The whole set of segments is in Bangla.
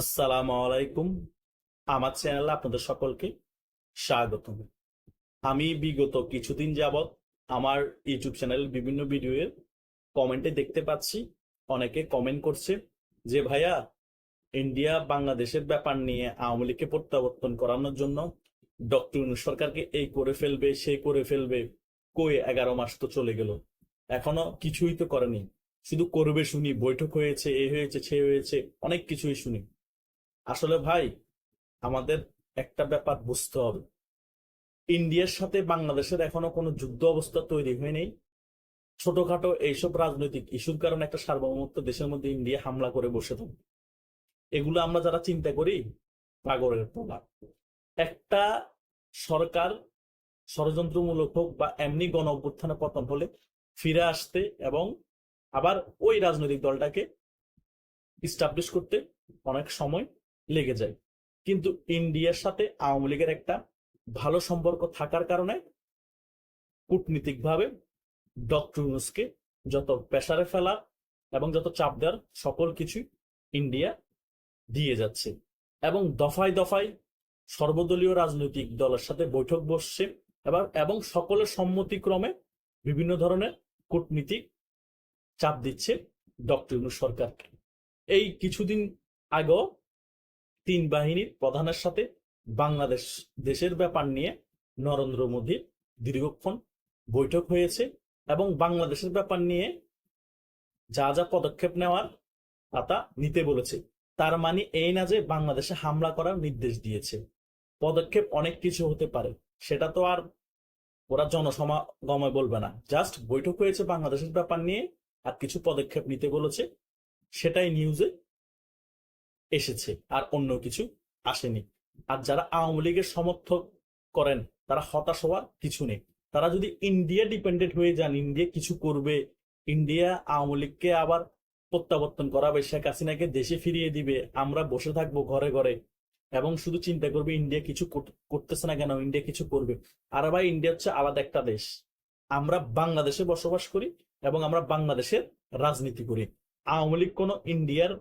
আসসালামু আলাইকুম। আমার চ্যানেলে আপনাদের সকলকে স্বাগতম। আমি বিগত কিছুদিন যাবৎ আমার ইউটিউব চ্যানেলের বিভিন্ন ভিডিওর কমেন্টে দেখতে পাচ্ছি। অনেকে কমেন্ট করছে যে, ভাইয়া, ইন্ডিয়া, বাংলাদেশের ব্যাপার নিয়ে আওয়ামী লীগকে প্রত্যাবর্তন করানোর জন্য ডক্টর সরকারকে এই করে ফেলবে, সেই করে ফেলবে, কই এগারো মাস তো চলে গেল। এখনও কিছুই তো করেনি। শুধু করবে শুনি, বৈঠক হয়েছে, এ হয়েছে, সে হয়েছে, অনেক কিছুই শুনি। আসলে ভাই, আমাদের একটা ব্যাপার বুঝতে হবে। ইন্ডিয়ার সাথে বাংলাদেশের এখনও কোনো যুদ্ধ অবস্থা তৈরি হয়নি। ছোটখাটো এইসব রাজনৈতিক ইস্যুর কারণে একটা সার্বভৌমত্ব দেশের মধ্যে ইন্ডিয়া হামলা করে বসে থাকে। এগুলো আমরা যারা চিন্তা করি, পাগলের তোলা একটা সরকার ষড়যন্ত্রমূলক হোক বা এমনি গণ অভ্যুত্থানে পতন হলে ফিরে আসতে এবং আবার ওই রাজনৈতিক দলটাকে ইস্টাবলিশ করতে অনেক সময় লেগে যায়। কিন্তু ইন্ডিয়ার সাথে আওয়ামী লীগের একটা ভালো সম্পর্ক থাকার কারণে কূটনীতিকভাবে ডক্টর ইউনুসকে যত প্রেসারে ফেলা এবং যত চাপ দেওয়ার সকল কিছুই ইন্ডিয়া দিয়ে যাচ্ছে। এবং দফায় দফায় সর্বদলীয় রাজনৈতিক দলের সাথে বৈঠক বসছে এবার এবং সকলের সম্মতিক্রমে বিভিন্ন ধরনের কূটনীতিক চাপ দিচ্ছে ডক্টর ইউনুস সরকারকে। এই কিছুদিন আগেও তিন বাহিনীর প্রধানের সাথে বাংলাদেশ দেশের ব্যাপার নিয়ে নরেন্দ্র মোদীর দীর্ঘক্ষণ বৈঠক হয়েছে এবং বাংলাদেশের ব্যাপার নিয়ে যা যা পদক্ষেপ নেওয়ার তা নিতে বলেছে। তার মানে এই না যে বাংলাদেশে হামলা করার নির্দেশ দিয়েছে। পদক্ষেপ অনেক কিছু হতে পারে, সেটা তো আর ওরা জনসমাগমে বলবে না। জাস্ট বৈঠক হয়েছে বাংলাদেশের ব্যাপার নিয়ে আর কিছু পদক্ষেপ নিতে বলেছে। সেটাই নিউজে এসেছে আর অন্য কিছু আসেনি। আর যারা আওয়ামী লীগের সমর্থক করেন, তারা হতাশ হওয়ার কিছু নেই। তারা যদি ইন্ডিয়া ডিপেন্ডেন্ট হয়ে যান, ইন্ডিয়া কিছু করবে, ইন্ডিয়া আওয়ামী লীগকে আবার প্রত্যাবর্তন করাবে, শেখ হাসিনাকে দেশে ফিরিয়ে দিবে, আমরা বসে থাকব ঘরে ঘরে। এবং শুধু চিন্তা করবে, ইন্ডিয়া কিছু করতেছে না কেন, ইন্ডিয়া কিছু করবে। আর ভাই, ইন্ডিয়া হচ্ছে আলাদা একটা দেশ। আমরা বাংলাদেশে বসবাস করি এবং আমরা বাংলাদেশের রাজনীতি করি। আওয়ামী লীগ কোনো ইন্ডিয়ার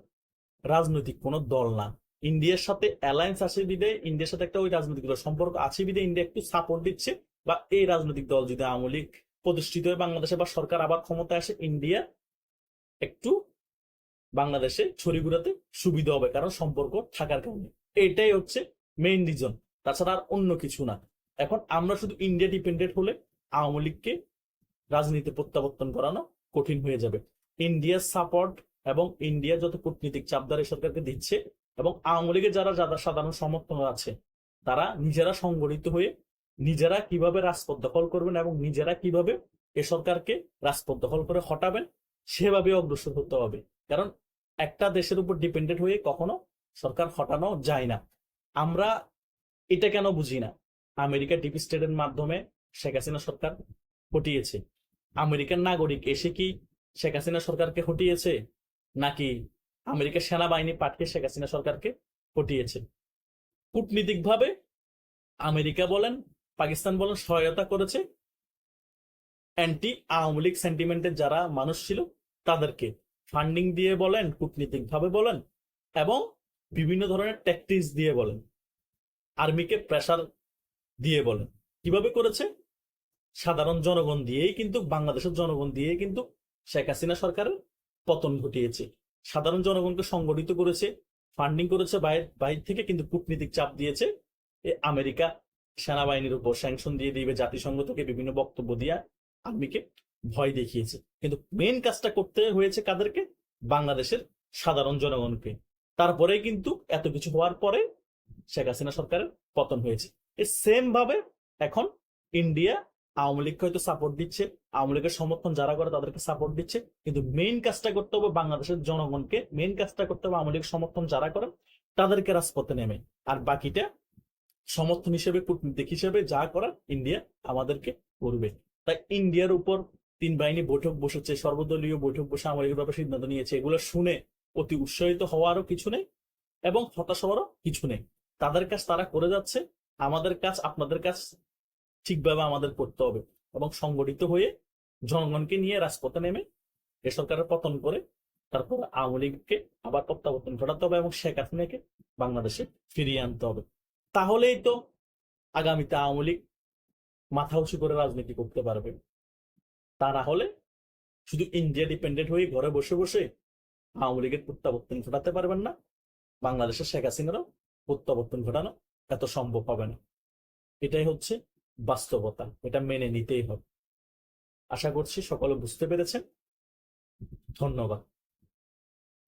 রাজনৈতিক কোনো দল না। ইন্ডিয়ার সাথে অ্যালায়েন্স আছে বিদে ইন্ডিয়ার সাথে একটা ওই রাজনৈতিক দল। সম্পর্ক আছে বিদে ইন্ডিয়া একটু সাপোর্ট দিচ্ছে। বা এই রাজনৈতিক দল যদি আওয়ামী প্রতিষ্ঠিত হয়ে বাংলাদেশে বা সরকার আবার ক্ষমতায় আসে, ইন্ডিয়া একটু বাংলাদেশে ছড়ি ঘুরাতে সুবিধা হবে, কারণ সম্পর্ক থাকার কারণে। এটাই হচ্ছে মেইন রিজন তাছাড়া আর অন্য কিছু না। এখন আমরা শুধু ইন্ডিয়া ডিপেন্ডেন্ট হলে আওয়ামী লীগকে রাজনীতি প্রত্যাবর্তন করানো কঠিন হয়ে যাবে। ইন্ডিয়ার সাপোর্ট এবং ইন্ডিয়া যত কূটনীতিক চাপদার এই সরকারকে দিচ্ছে এবং আওয়ামী লীগের যারা যারা সাধারণ সমর্থন আছে, তারা নিজেরা সংগঠিত হয়ে নিজেরা কীভাবে রাজপথ দখল করবেন এবং নিজেরা কীভাবে এ সরকারকে রাজপথ দখল করে হটাবেন সেভাবে অগ্রসর হতে হবে। কারণ একটা দেশের উপর ডিপেন্ডেন্ট হয়ে কখনো সরকার হটানো যায় না। আমরা এটা কেন বুঝি না? আমেরিকা ডিপ স্টেটের মাধ্যমে শেখ হাসিনা সরকার হটিয়েছে। আমেরিকার নাগরিক এসে কি শেখ হাসিনা সরকারকে হটিয়েছে? নাকি আমেরিকার সেনাবাহিনী পাঠিয়ে শেখ হাসিনা সরকারকে হটিয়েছে কূটনীতিকভাবে আমেরিকা বলেন, পাকিস্তান বলেন, সহায়তা করেছে। অ্যান্টি আওয়ামী লীগ সেন্টিমেন্টের যারা মানুষ ছিল, তাদেরকে ফান্ডিং দিয়ে বলেন, কূটনীতিকভাবে বলেন, এবং বিভিন্ন ধরনের ট্যাকটিক্স দিয়ে বলেন আর্মিকে প্রেসার দিয়ে বলেন। কীভাবে করেছে? সাধারণ জনগণ দিয়েই কিন্তু, বাংলাদেশের জনগণ দিয়ে কিন্তু শেখ হাসিনা সরকারের পতন ঘটিয়েছে। সাধারণ জনগণকে সংগঠিত করেছে ফান্ডিং করেছে, বাইরে বাইরে থেকে কিন্তু কূটনীতিক চাপ দিয়েছে। আমেরিকা সেনাবাহিনীর উপর স্যাংশন দিয়ে দিবে, জাতিসংঘ থেকে বিভিন্ন বক্তব্য দিয়ে আর্মিকে ভয় দেখিয়েছে। কিন্তু মেন কাজটা করতে হয়েছে কাদেরকে? বাংলাদেশের সাধারণ জনগণকে। তারপরে কিন্তু এত কিছু হওয়ার পরে শেখ হাসিনা সরকারের পতন হয়েছে। সেম ভাবে এখন ইন্ডিয়া আওয়ামী লীগকে হয়তো সাপোর্ট দিচ্ছে, আওয়ামী লীগের সমর্থন যারা করে তাদেরকে সাপোর্ট দিচ্ছে। কিন্তু মেইন কাজটা করতে হবে বাংলাদেশের জনগণকে মেইন কাজটা করতে হবে আওয়ামী লীগ সমর্থন যারা করে, তাদেরকে রাজপথে নেমে। আর বাকিটা সমর্থন হিসেবে, কূটনীতিক হিসেবে যা করার ইন্ডিয়া আমাদেরকে করবে। তাই ইন্ডিয়ার উপর তিন বাহিনী বৈঠক বসেছে, সর্বদলীয় বৈঠক বসে আওয়ামী লীগের ব্যাপারে সিদ্ধান্ত নিয়েছে। এগুলো শুনে অতি উৎসাহিত হওয়ারও কিছু নেই এবং হতাশ হওয়ারও কিছু নেই। তাদের কাজ তারা করে যাচ্ছে, আমাদের কাজ আপনাদের কাজ ঠিকভাবে আমাদের করতে হবে এবং সংগঠিত হয়ে জনগণকে নিয়ে রাজপথে নেমে এ সরকারের পতন করে তারপর আওয়ামী লীগকে আবার প্রত্যাবর্তন ঘটাতে হবে এবং শেখ হাসিনাকে বাংলাদেশে ফিরিয়ে আনতে হবে। তাহলেই তো আগামীতে আওয়ামী লীগ মাথা উঁচু করে রাজনীতি করতে পারবে। তা না হলে শুধু ইন্ডিয়া ডিপেন্ডেন্ট হয়ে ঘরে বসে বসে আওয়ামী লীগের প্রত্যাবর্তন ঘটাতে পারবেন না। বাংলাদেশের শেখ হাসিনারও প্রত্যাবর্তন ঘটানো এত সম্ভব হবে না। এটাই হচ্ছে বাস্তবতা এটা মেনে নিতেই হবে। আশা করছি সকলে বুঝতে পেরেছেন। ধন্যবাদ।